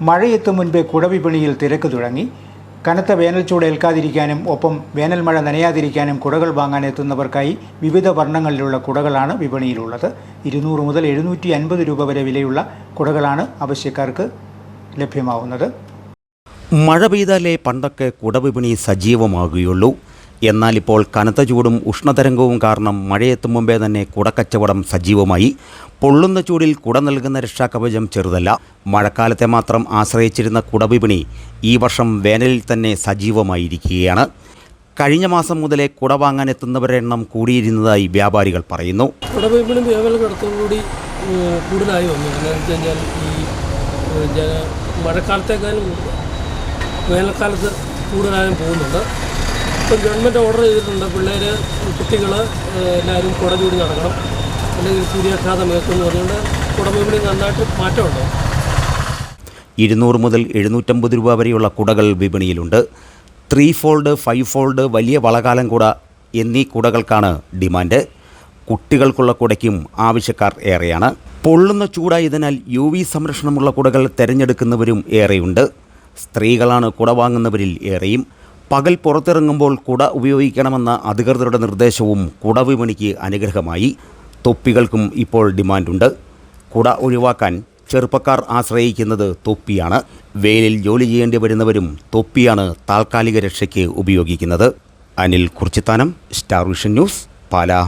മഴയെത്തും മുൻപേ കുടവിപണിയിൽ തിരക്ക് തുടങ്ങി. കനത്ത വേനൽച്ചൂട് ഏൽക്കാതിരിക്കാനും ഒപ്പം വേനൽ മഴ നനയാതിരിക്കാനും കുടകൾ വാങ്ങാൻ എത്തുന്നവർക്കായി വിവിധ വർണങ്ങളിലുള്ള കുടകളാണ് വിപണിയിലുള്ളത്. ഇരുന്നൂറ് മുതൽ എഴുന്നൂറ്റി അൻപത് രൂപ വരെ വിലയുള്ള കുടകളാണ് ആവശ്യക്കാർക്ക് ലഭ്യമാവുന്നത്. മഴ പെയ്താലേ പണ്ടൊക്കെ കുടവിപണി സജീവമാകുകയുള്ളൂ. എന്നാൽ ഇപ്പോൾ കനത്ത ചൂടും ഉഷ്ണതരംഗവും കാരണം മഴയെത്തും മുമ്പേ തന്നെ കുടക്കച്ചവടം സജീവമായി. പൊള്ളുന്ന ചൂടിൽ കുട നൽകുന്ന രക്ഷാകവചം ചെറുതല്ല. മഴക്കാലത്തെ മാത്രം ആശ്രയിച്ചിരുന്ന കുടവിപണി ഈ വർഷം വേനലിൽ തന്നെ സജീവമായിരിക്കുകയാണ്. കഴിഞ്ഞ മാസം മുതലേ കുട വാങ്ങാൻ എത്തുന്നവരുടെ എണ്ണം കൂടിയിരുന്നതായി വ്യാപാരികൾ പറയുന്നു. കുടവിപണി ഏഹ്, കൂടുതലായി വന്നു. ഈ മഴക്കാലത്തേക്കാളും വേനൽക്കാലത്ത് കൂടുതലായും പോകുന്നുണ്ട്. ഇപ്പം ഗവൺമെന്റ് ഓർഡർ ചെയ്തിട്ടുണ്ട്. പിള്ളേർ കുട്ടികൾ എല്ലാവരും കുട ചൂടി നടക്കണം. അല്ലെങ്കിൽ സൂര്യാഘാതം ഏൽക്കുമെന്ന് പറഞ്ഞുകൊണ്ട് കുടവയ്പ്പിന് നന്നായിട്ട് മാറ്റമുണ്ട്. ഇരുന്നൂറ് മുതൽ എഴുന്നൂറ്റമ്പത് രൂപ വരെയുള്ള കുടകൾ വിപണിയിലുണ്ട്. ത്രീ ഫോൾഡ് ഫൈവ് ഫോൾഡ് വലിയ വളകാലം കുട എന്നീ കുടകൾക്കാണ് ഡിമാൻഡ്. കുട്ടികൾക്കുള്ള കുടയ്ക്കും ആവശ്യക്കാർ ഏറെയാണ്. പൊള്ളുന്ന ചൂടായതിനാൽ യു വി സംരക്ഷണമുള്ള കുടകൾ തിരഞ്ഞെടുക്കുന്നവരും ഏറെയുണ്ട്. സ്ത്രീകളാണ് കുട വാങ്ങുന്നവരിൽ ഏറെയും. പകൽ പുറത്തിറങ്ങുമ്പോൾ കുട ഉപയോഗിക്കണമെന്ന അധികൃതരുടെ നിർദ്ദേശവും കുട വിപണിക്ക് അനുഗ്രഹമായി. തൊപ്പികൾക്കും ഇപ്പോൾ ഡിമാൻഡുണ്ട്. കുട ഒഴിവാക്കാൻ ചെറുപ്പക്കാർ ആശ്രയിക്കുന്നത് തൊപ്പിയാണ്. വെയിലിൽ ജോലി ചെയ്യേണ്ടി വരുന്നവരും തൊപ്പിയാണ് താൽക്കാലിക രക്ഷയ്ക്ക് ഉപയോഗിക്കുന്നത്. Anil Kurchithanam star vision news Pala.